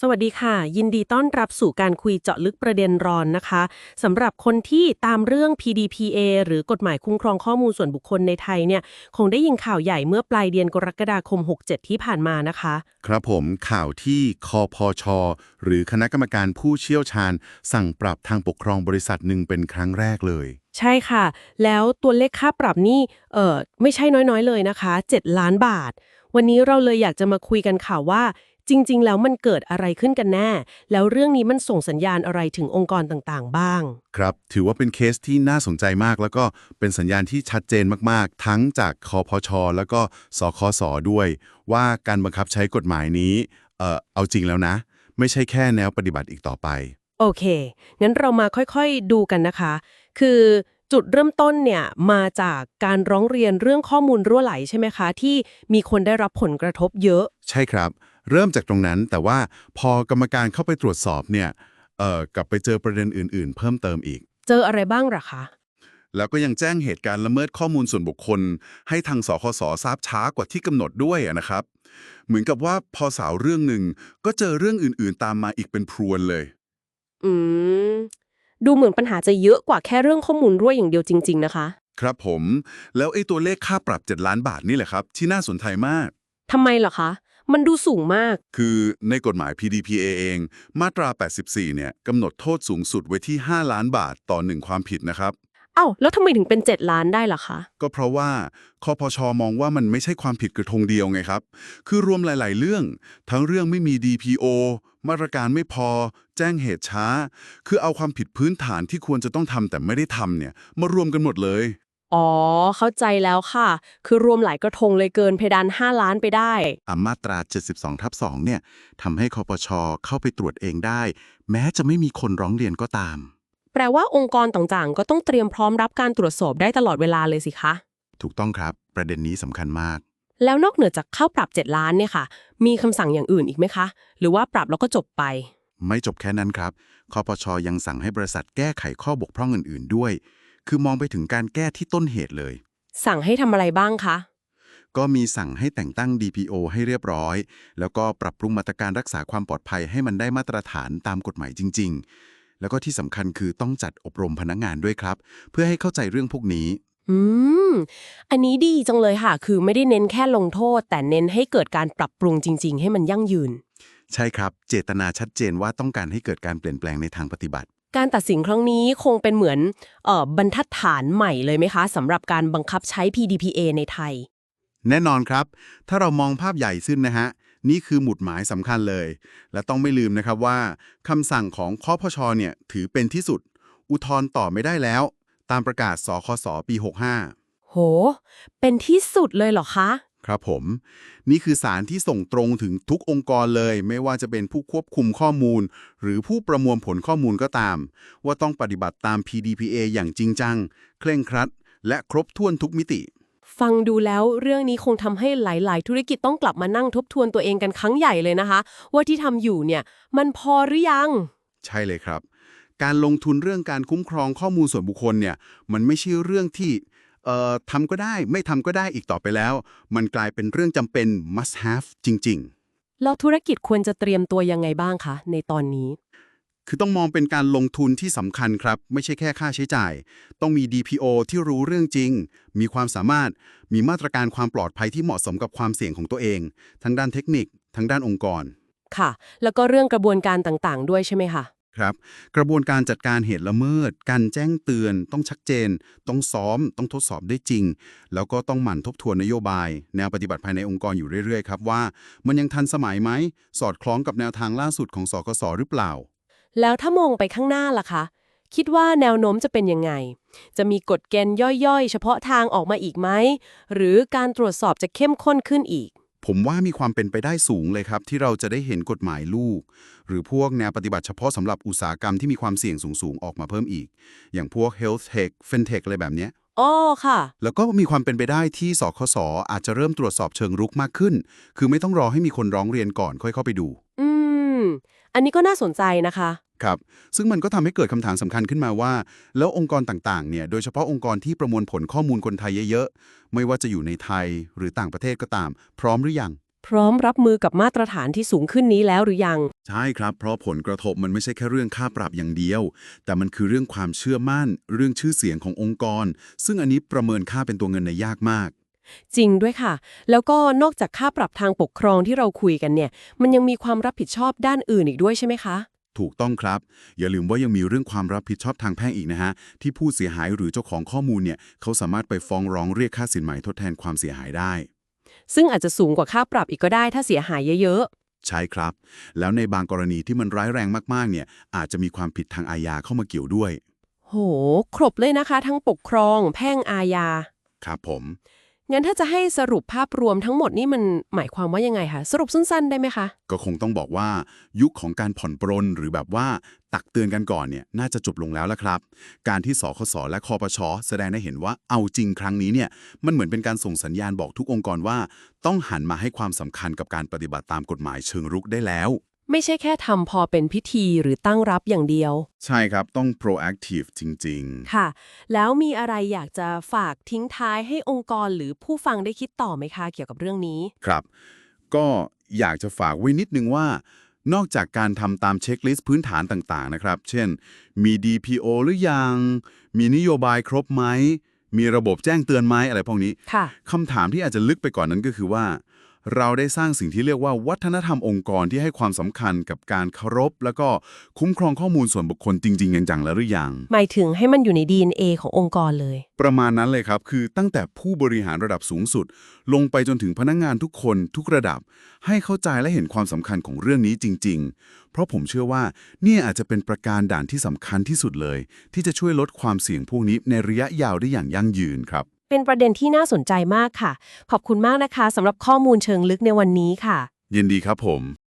สวัสดีค่ะ ยินดีต้อนรับสู่การคุยเจาะลึกประเด็นร้อนนะคะสำหรับคนที่ตามเรื่อง PDPA หรือกฎหมายคุ้มครองข้อมูลส่วนบุคคลในไทยเนี่ยคงได้ยินข่าวใหญ่เมื่อปลายเดือนกรกฎาคม 67 ที่ผ่านมานะคะ ครับผมข่าวที่คอพอชอหรือคณะกรรมการผู้เชี่ยวชาญ สั่งปรับทางปกครองบริษัทหนึ่งเป็นครั้งแรกเลยใช่ค่ะ แล้วตัวเลขค่าปรับนี่เออไม่ใช่น้อยๆ เลยนะคะ 7 ล้านบาท วันนี้เราเลยอยากจะมาคุยกันข่าวว่า จริง ๆ แล้วมันเกิดอะไรขึ้นกันแน่ แล้วเรื่องนี้มันส่งสัญญาณอะไรถึงองค์กรต่างๆ บ้าง ครับ ถือว่าเป็นเคสที่น่าสนใจมาก แล้วก็เป็นสัญญาณที่ชัดเจนมากๆ ทั้งจากคอพอชอแล้วก็สคสด้วย ว่าการบังคับใช้กฎหมายนี้เอ่อเอาจริงแล้วนะ ไม่ใช่แค่แนวปฏิบัติอีกต่อไป โอเค งั้นเรามาค่อยๆดูกันนะคะ คือจุดเริ่มต้นเนี่ยมาจากการร้องเรียนเรื่องข้อมูลรั่วไหลใช่ไหมคะ ที่มีคนได้รับผลกระทบเยอะ ใช่ครับ เริ่มจากตรงนั้นแต่ว่าพอกรรมการเข้าไปตรวจสอบเนี่ยเอ่อกลับไปเจอประเด็นอื่น ๆ เพิ่มเติมอีก เจออะไรบ้างหรอคะ แล้วก็ยังแจ้งเหตุการณ์ละเมิดข้อมูลส่วนบุคคล ให้ทางสคสทราบช้ากว่าที่กำหนดด้วยอะนะครับ เหมือนกับว่าพอสาวเรื่องหนึ่งก็เจอเรื่องอื่นๆ ตามมาอีกเป็นพรวนเลย อืม ดูเหมือนปัญหาจะเยอะกว่าแค่เรื่องข้อมูลรั่วอย่างเดียวจริง ๆ นะคะ ครับผม แล้วไอ้ตัวเลขค่าปรับ 7 ล้านบาทนี่แหละครับ ที่น่าสนใจมาก ทำไมเหรอคะ มันดูสูงมาก คือในกฎหมาย PDPA เอง มาตรา 84 เนี่ยกำหนดโทษสูงสุดไว้ที่ 5 ล้านบาทต่อหนึ่งความผิดนะครับ เอ้า แล้วทำไมถึงเป็น 7 ล้านได้ล่ะคะ ก็เพราะว่าคอพชมองว่ามันไม่ใช่ความผิดกระทงเดียวไงครับ คือรวมหลาย ๆ เรื่อง ทั้งเรื่องไม่มี DPO มาตรการไม่พอ แจ้งเหตุช้า คือเอาความผิดพื้นฐานที่ควรจะต้องทำแต่ไม่ได้ทำเนี่ยมารวมกันหมดเลย อ๋อ เข้าใจแล้วค่ะ คือรวมหลายกระทงเลยเกินเพดาน 5 ล้านไปได้อะมาตรา 72ทับ2เนี่ยทำให้คอปชเข้าไปตรวจเองได้ แม้จะไม่มีคนร้องเรียนก็ตาม แปลว่าองค์กรต่างๆ ก็ต้องเตรียมพร้อมรับการตรวจสอบได้ตลอดเวลาเลยสิคะ ถูกต้องครับ ประเด็นนี้สำคัญมาก แล้วนอกเหนือจากเข้าปรับ 7 ล้านเนี่ยค่ะ มีคำสั่งอย่างอื่นอีกไหมคะ หรือว่าปรับแล้วก็จบไป ไม่จบแค่นั้นครับคอปชยังสั่งให้บริษัทแก้ไขข้อบกพร่องอื่น ๆ ด้วย คือมองไปถึงการแก้ที่ต้นเหตุเลย สั่งให้ทำอะไรบ้างคะ ก็มีสั่งให้แต่งตั้ง DPO ให้เรียบร้อย แล้วก็ปรับปรุงมาตรการรักษาความปลอดภัยให้มันได้มาตรฐานตามกฎหมายจริง ๆ แล้วก็ที่สำคัญคือต้องจัดอบรมพนักงานด้วยครับ เพื่อให้เข้าใจเรื่องพวกนี้ อืม อันนี้ดีจังเลยค่ะ คือไม่ได้เน้นแค่ลงโทษ แต่เน้นให้เกิดการปรับปรุงจริง ๆ ให้มันยั่งยืน ใช่ครับ เจตนาชัดเจนว่าต้องการให้เกิดการเปลี่ยนแปลงในทางปฏิบัติ การตัดสินครั้งนี้คงเป็นเหมือนเอ่อบรรทัดฐานใหม่เลยไหมคะสำหรับการบังคับใช้ PDPA ในไทย แน่นอนครับ ถ้าเรามองภาพใหญ่ขึ้นนะฮะ นี่คือหมุดหมายสำคัญเลย และต้องไม่ลืมนะครับว่าคำสั่งของคอพชเนี่ยถือเป็นที่สุด อุทธรณ์ต่อไม่ได้แล้ว ตามประกาศสคสปี 65 โห เป็นที่สุดเลยเหรอคะ ครับผม นี่คือสารที่ส่งตรงถึงทุกองค์กรเลย ไม่ว่าจะเป็นผู้ควบคุมข้อมูล หรือผู้ประมวลผลข้อมูลก็ตาม ว่าต้องปฏิบัติตาม PDPA อย่างจริงจัง เคร่งครัด และครบถ้วนทุกมิติ ฟังดูแล้วเรื่องนี้คงทำให้หลาย ๆ ธุรกิจต้องกลับมานั่งทบทวนตัวเองกันครั้งใหญ่เลยนะคะ ว่าที่ทำอยู่เนี่ย มันพอหรือยัง ใช่เลยครับ การลงทุนเรื่องการคุ้มครองข้อมูลส่วนบุคคลเนี่ย มันไม่ใช่เรื่องที่เอ่อ ทำก็ได้ไม่ทำก็ได้อีกต่อไปแล้ว มันกลายเป็นเรื่องจำเป็น must have จริงแล้วธุรกิจควรจะเตรียมตัวยังไงบ้างคะ ในตอนนี้ๆคือต้องมองเป็นการลงทุนที่สำคัญครับ ไม่ใช่แค่ค่าใช้จ่าย ต้องมี DPO ที่รู้เรื่องจริง มีความสามารถมีมาตรการความปลอดภัยที่เหมาะสมกับความเสี่ยงของตัวเอง ทั้งด้านเทคนิค ทั้งด้านองค์กร ค่ะ แล้วก็เรื่องกระบวนการต่างๆ ด้วยใช่ไหมคะ ครับ กระบวนการจัดการเหตุละเมิด การแจ้งเตือน ต้องชัดเจน ต้องซ้อม ต้องทดสอบได้จริง แล้วก็ต้องหมั่นทบทวนนโยบาย แนวปฏิบัติภายในองค์กรอยู่เรื่อยๆครับว่า มันยังทันสมัยไหม สอดคล้องกับแนวทางล่าสุดของสกสหรือเปล่า แล้วถ้ามองไปข้างหน้าล่ะคะคิดว่าแนวโน้มจะเป็นยังไง จะมีกฎเกณฑ์ย่อยๆ เฉพาะทางออกมาอีกไหม หรือการตรวจสอบจะเข้มข้นขึ้นอีก ผมว่ามีความเป็นไปได้สูงเลยครับ ที่เราจะได้เห็นกฎหมายลูก หรือพวกแนวปฏิบัติเฉพาะสำหรับอุตสาหกรรมที่มีความเสี่ยงสูงๆ ออกมาเพิ่มอีก อย่างพวก health tech fintech อะไรแบบเนี้ยอ้อค่ะ แล้วก็มีความเป็นไปได้ที่สคสอาจจะเริ่มตรวจสอบเชิงรุกมากขึ้น คือไม่ต้องรอให้มีคนร้องเรียนก่อนค่อยเข้าไปดู อืม อันนี้ก็น่าสนใจนะคะ ครับ ซึ่งมันก็ทำให้เกิดคำถามสำคัญขึ้นมาว่า แล้วองค์กรต่างๆ เนี่ย โดยเฉพาะองค์กรที่ประมวลผลข้อมูลคนไทยเยอะๆ ไม่ว่าจะอยู่ในไทยหรือต่างประเทศก็ตาม พร้อมหรือยัง พร้อมรับมือกับมาตรฐานที่สูงขึ้นนี้แล้วหรือยัง ใช่ครับ เพราะผลกระทบมันไม่ใช่แค่เรื่องค่าปรับอย่างเดียว แต่มันคือเรื่องความเชื่อมั่น เรื่องชื่อเสียงขององค์กร ซึ่งอันนี้ประเมินค่าเป็นตัวเงินในยยากมากจริงด้วยค่ะ แล้วก็นอกจากค่าปรับทางปกครองที่เราคุยกันเนี่ย มันยังมีความรับผิดชอบด้านอื่นอีกด้วยใช่ไหมคะ ถูกต้องครับ อย่าลืมว่ายังมีเรื่องความรับผิดชอบทางแพ่งอีกนะฮะ ที่ผู้เสียหายหรือเจ้าของข้อมูลเนี่ยเขาสามารถไปฟ้องร้องเรียกค่าสินไหมทดแทนความเสียหายได้ ซึ่งอาจจะสูงกว่าค่าปรับอีกก็ได้ถ้าเสียหายเยอะใช่ครับ แล้วในบางกรณีที่มันร้ายแรงมากๆ เนี่ยอาจจะมีความผิดทางอาญาเข้ามาเกี่ยวด้วยๆโห ครบเลยนะคะ ทั้งปกครอง แพ่งอาญา ครับผม งั้นถ้าจะให้สรุปภาพรวมทั้งหมดนี่มันหมายความว่ายังไงคะ สรุปสั้นๆ ได้ไหมคะ ก็คงต้องบอกว่ายุคของการผ่อนปรนหรือแบบว่าตักเตือนกันก่อนเนี่ยน่าจะจบลงแล้วละครับ การที่สคสและคอปชแสดงให้เห็นว่าเอาจริงครั้งนี้เนี่ยมันเหมือนเป็นการส่งสัญญาณบอกทุกองค์กรว่า ต้องหันมาให้ความสำคัญกับการปฏิบัติตามกฎหมายเชิงรุกได้แล้ว ไม่ใช่แค่ทำพอเป็นพิธีหรือตั้งรับอย่างเดียว ใช่ครับต้อง proactive จริง ค่ะ แล้วมีอะไรอยากจะฝากทิ้งท้ายให้องค์กรหรือผู้ฟังได้คิดต่อไหมคะเกี่ยวกับเรื่องนี้ ๆ ครับ ก็อยากจะฝากไว้นิดนึงว่า นอกจากการทำตามเช็คลิสต์พื้นฐานต่างๆนะครับ เช่น มี DPO หรือยัง มีนโยบายครบไหม มีระบบแจ้งเตือนไหมอะไรพวกนี้ ค่ะ คำถามที่อาจจะลึกไปก่อนนั้นก็คือว่า เราได้สร้างสิ่งที่เรียกว่าวัฒนธรรมองค์กรที่ให้ความสำคัญกับการเคารพ แล้วก็คุ้มครองข้อมูลส่วนบุคคลจริงๆจังๆแล้วหรือยัง หมายถึงให้มันอยู่ใน DNA ขององค์กรเลย ประมาณนั้นเลยครับ คือตั้งแต่ผู้บริหารระดับสูงสุด ลงไปจนถึงพนักงงานทุกคนทุกระดับ ให้เข้าใจและเห็นความสำคัญของเรื่องนี้จริง ๆ เพราะผมเชื่อว่าเนี่ยอาจจะเป็นประการด่านที่สำคัญที่สุดเลย ที่จะช่วยลดความเสี่ยงพวกนี้ในระยะยาวได้อย่างยั่งยืนครับ เป็นประเด็นที่น่าสนใจมากค่ะ ขอบคุณมากนะคะสำหรับข้อมูลเชิงลึกในวันนี้ค่ะ ยินดีครับผม